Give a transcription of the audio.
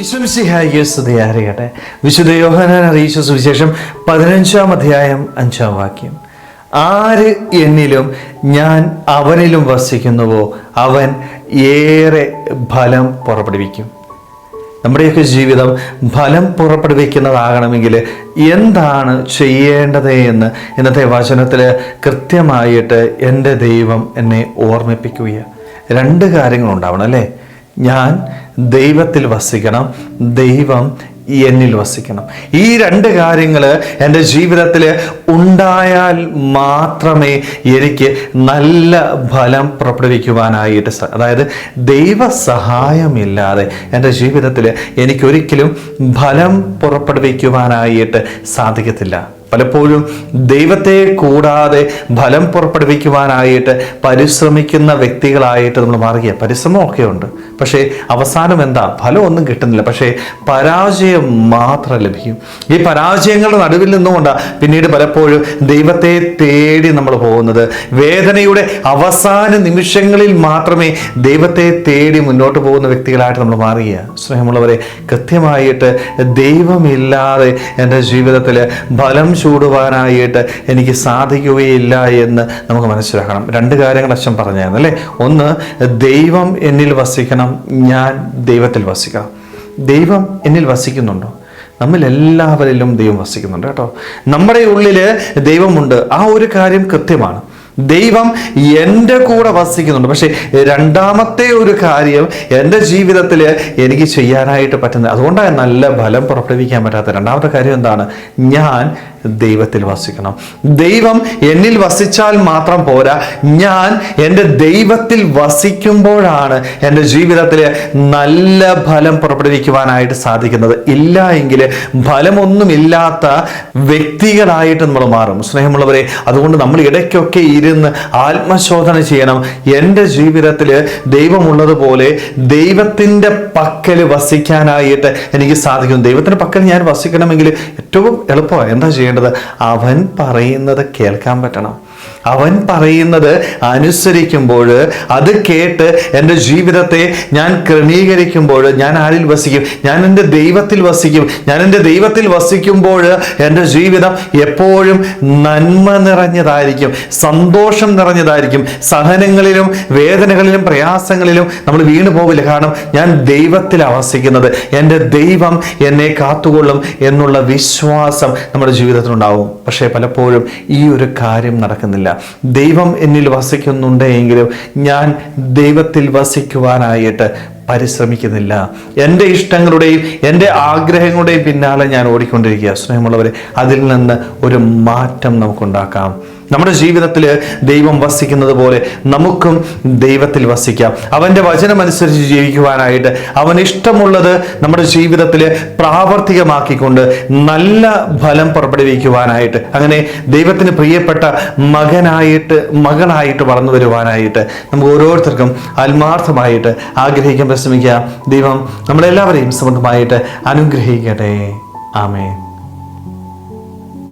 ഈശ്വംസിഹായിക്ക് സ്തുതിയായിരിക്കട്ടെ വിശുദ്ധ യോഹനാൻ അറിയിച്ച സുവിശേഷം പതിനഞ്ചാം അധ്യായം അഞ്ചാം വാക്യം. ആര് എന്നിലും ഞാൻ അവനിലും വസിക്കുന്നുവോ അവൻ ഏറെ ഫലം പുറപ്പെടുവിക്കും. നമ്മുടെയൊക്കെ ജീവിതം ഫലം പുറപ്പെടുവിക്കുന്നതാകണമെങ്കിൽ എന്താണ് ചെയ്യേണ്ടത് എന്ന് ഇന്നത്തെ വചനത്തിൽ കൃത്യമായിട്ട് എന്റെ ദൈവം എന്നെ ഓർമ്മിപ്പിക്കുകയാണ്. രണ്ട് കാര്യങ്ങളുണ്ടാവണം അല്ലേ? ഞാൻ ദൈവത്തിൽ വസിക്കണം ദൈവം എന്നിൽ വസിക്കണം. ഈ രണ്ട് കാര്യങ്ങൾ എന്റെ ജീവിതത്തിൽ ഉണ്ടായാൽ മാത്രമേ എനിക്ക് നല്ല ഫലം പുറപ്പെടുവിക്കുവാനായിട്ട് അതായത് ദൈവ സഹായമില്ലാതെ എന്റെ ജീവിതത്തിൽ എനിക്കൊരിക്കലും ഫലം പുറപ്പെടുവിക്കുവാനായിട്ട് സാധിക്കത്തില്ല. പലപ്പോഴും ദൈവത്തെ കൂടാതെ ഫലം പുറപ്പെടുവിക്കുവാനായിട്ട് പരിശ്രമിക്കുന്ന വ്യക്തികളായിട്ട് നമ്മൾ മാറുക പരിശ്രമമൊക്കെ ഉണ്ട്. പക്ഷേ അവസാനം എന്താ? ഫലം ഒന്നും കിട്ടുന്നില്ല. പക്ഷേ പരാജയം മാത്രം ലഭിക്കും. ഈ പരാജയങ്ങളുടെ നടുവിൽ നിന്നുകൊണ്ടാണ് പിന്നീട് പലപ്പോഴും ദൈവത്തെ തേടി നമ്മൾ പോകുന്നത്. വേദനയുടെ അവസാന നിമിഷങ്ങളിൽ മാത്രമേ ദൈവത്തെ തേടി മുന്നോട്ട് പോകുന്ന വ്യക്തികളായിട്ട് നമ്മൾ മാറുക സ്നേഹമുള്ളവരെ കൃത്യമായിട്ട് ദൈവമില്ലാതെ എന്റെ ജീവിതത്തിൽ ഫലം ചൂടുവാനായിട്ട് എനിക്ക് സാധിക്കുകയില്ല എന്ന് നമുക്ക് മനസ്സിലാക്കണം. രണ്ട് കാര്യങ്ങൾ അച്ഛൻ പറഞ്ഞായിരുന്നു അല്ലേ? ഒന്ന് ദൈവം എന്നിൽ വസിക്കണം ഞാൻ ദൈവത്തിൽ വസിക്കണം ദൈവം എന്നിൽ വസിക്കുന്നുണ്ടോ? നമ്മളെല്ലാവരിലും ദൈവം വസിക്കുന്നുണ്ട് കേട്ടോ. നമ്മുടെ ഉള്ളിൽ ദൈവമുണ്ട്. ആ ഒരു കാര്യം കൃത്യമാണ്. ദൈവം എന്റെ കൂടെ വസിക്കുന്നുണ്ട്. പക്ഷേ രണ്ടാമത്തെ ഒരു കാര്യം എന്റെ ജീവിതത്തിൽ എനിക്ക് ചെയ്യാനായിട്ട് പറ്റുന്നത്. അതുകൊണ്ടാണ് നല്ല ഫലം പുറപ്പെടുവിക്കാൻ പറ്റാത്ത രണ്ടാമത്തെ കാര്യം എന്താണ്? ഞാൻ ദൈവത്തിൽ വസിക്കണം. ദൈവം എന്നിൽ വസിച്ചാൽ മാത്രം പോരാ. ഞാൻ എന്റെ ദൈവത്തിൽ വസിക്കുമ്പോഴാണ് എന്റെ ജീവിതത്തിൽ നല്ല ഫലം പുറപ്പെടുവിക്കുവാനായിട്ട് സാധിക്കുന്നത്. ഇല്ല എങ്കിൽ ഫലമൊന്നുമില്ലാത്ത വ്യക്തികളായിട്ട് നമ്മൾ മാറും. സ്നേഹമുള്ളവരെ അതുകൊണ്ട് നമ്മൾ ഇടയ്ക്കൊക്കെ ഇരുന്ന് ആത്മശോധന ചെയ്യണം. എന്റെ ജീവിതത്തിൽ ദൈവമുള്ളതുപോലെ ദൈവത്തിന്റെ പക്കൽ വസിക്കാനായിട്ട് എനിക്ക് സാധിക്കും. ദൈവത്തിന്റെ പക്കൽ ഞാൻ വസിക്കണമെങ്കിൽ ഏറ്റവും എളുപ്പമാണ് എന്താ ചെയ്യേണ്ടത്? അവൻ പറയുന്നത് കേൾക്കാൻ പറ്റണം. അവൻ പറയുന്നത് അനുസരിക്കുമ്പോൾ അത് കേട്ട് എന്റെ ജീവിതത്തെ ഞാൻ ക്രമീകരിക്കുമ്പോൾ ഞാൻ ആരിൽ വസിക്കും? ഞാൻ എന്റെ ദൈവത്തിൽ വസിക്കും. ഞാൻ എന്റെ ദൈവത്തിൽ വസിക്കുമ്പോൾ എന്റെ ജീവിതം എപ്പോഴും നന്മ നിറഞ്ഞതായിരിക്കും. സന്തോഷം നിറഞ്ഞതായിരിക്കും. സഹനങ്ങളിലും വേദനകളിലും പ്രയാസങ്ങളിലും നമ്മൾ വീണു പോവില്ല. കാരണം ഞാൻ ദൈവത്തിലാണ് വസിക്കുന്നത്. എന്റെ ദൈവം എന്നെ കാത്തുകൊള്ളും എന്നുള്ള വിശ്വാസം നമ്മുടെ ജീവിതത്തിലുണ്ടാവും. പക്ഷേ പലപ്പോഴും ഈ ഒരു കാര്യം നടക്കുന്നില്ല ദൈവം എന്നിൽ വസിക്കുന്നുണ്ട് എങ്കിലും ഞാൻ ദൈവത്തിൽ വസിക്കുവാനായിട്ട് പരിശ്രമിക്കുന്നില്ല. എന്റെ ഇഷ്ടങ്ങളുടെയും എന്റെ ആഗ്രഹങ്ങളുടെയും പിന്നാലെ ഞാൻ ഓടിക്കൊണ്ടിരിക്കുക. സ്നേഹമുള്ളവരെ അതിൽ നിന്ന് ഒരു മാറ്റം നമുക്കുണ്ടാക്കാം. നമ്മുടെ ജീവിതത്തിൽ ദൈവം വസിക്കുന്നത് പോലെ നമുക്കും ദൈവത്തിൽ വസിക്കാം. അവന്റെ വചനമനുസരിച്ച് ജീവിക്കുവാനായിട്ട് അവൻ ഇഷ്ടമുള്ളത് നമ്മുടെ ജീവിതത്തിൽ പ്രാവർത്തികമാക്കിക്കൊണ്ട് നല്ല ഫലം പുറപ്പെടുവിക്കുവാനായിട്ട് അങ്ങനെ ദൈവത്തിന് പ്രിയപ്പെട്ട മകനായിട്ട് മകളായിട്ട് വളർന്നു വരുവാനായിട്ട് നമുക്ക് ഓരോരുത്തർക്കും ആത്മാർത്ഥമായിട്ട് ആഗ്രഹിക്കാൻ പരിശ്രമിക്കുക ദൈവം നമ്മളെല്ലാവരെയും സമൃദ്ധമായിട്ട് അനുഗ്രഹിക്കട്ടെ. ആമേ